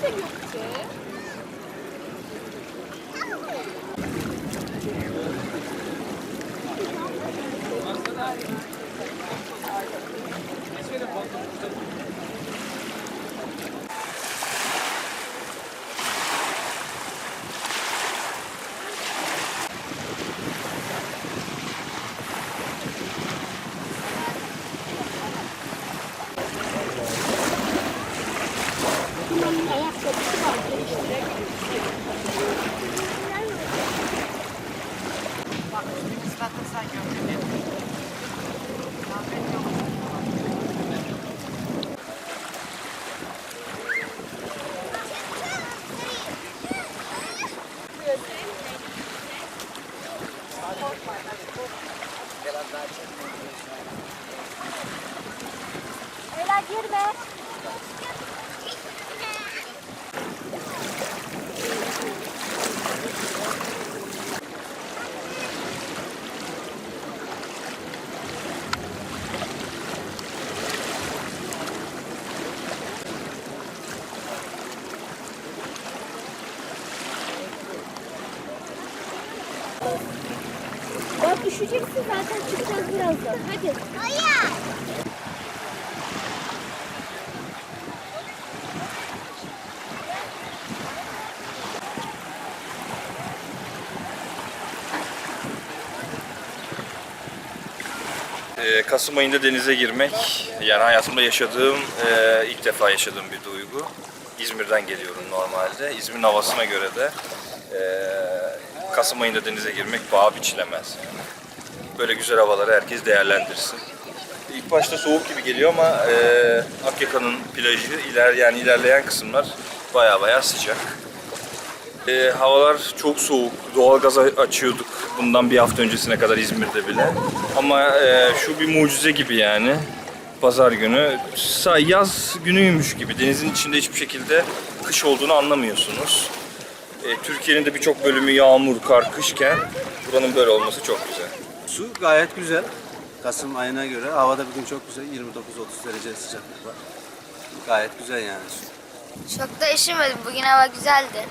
생겼지? Beyler girme. Thank you. Bak düşeceksin zaten çıkacağız birazdan. Hadi. Hayır. Ee, Kasım ayında denize girmek, yani hayatımda yaşadığım, e, ilk defa yaşadığım bir duygu. İzmir'den geliyorum normalde. İzmir'in havasına göre de e, Kasım ayında denize girmek paha biçilemez. Böyle güzel havaları herkes değerlendirsin. İlk başta soğuk gibi geliyor ama e, Akyaka'nın plajı iler yani ilerleyen kısımlar baya baya sıcak. E, havalar çok soğuk. Doğalgaz açıyorduk bundan bir hafta öncesine kadar İzmir'de bile. Ama e, şu bir mucize gibi yani. Pazar günü yaz günüymüş gibi. Denizin içinde hiçbir şekilde kış olduğunu anlamıyorsunuz. E, Türkiye'nin de birçok bölümü yağmur, kar, kışken buranın böyle olması çok güzel. Su gayet güzel. Kasım ayına göre havada bugün çok güzel. 29-30 derece sıcaklık var. Gayet güzel yani su. Çok da üşümedim. Bugün hava güzeldi.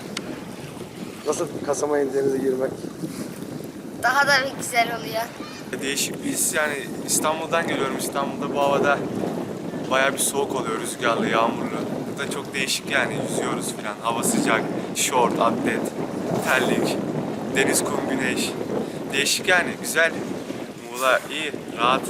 Nasıl Kasım ayında denize girmek? Daha da bir güzel oluyor. Değişik bir his yani İstanbul'dan geliyorum. İstanbul'da bu havada bayağı bir soğuk oluyor, rüzgarlı, yağmurlu. Burada çok değişik yani yüzüyoruz falan. Hava sıcak, şort, atlet, terlik, deniz, kum, güneş. Değişik yani güzel. Muğla iyi, rahat.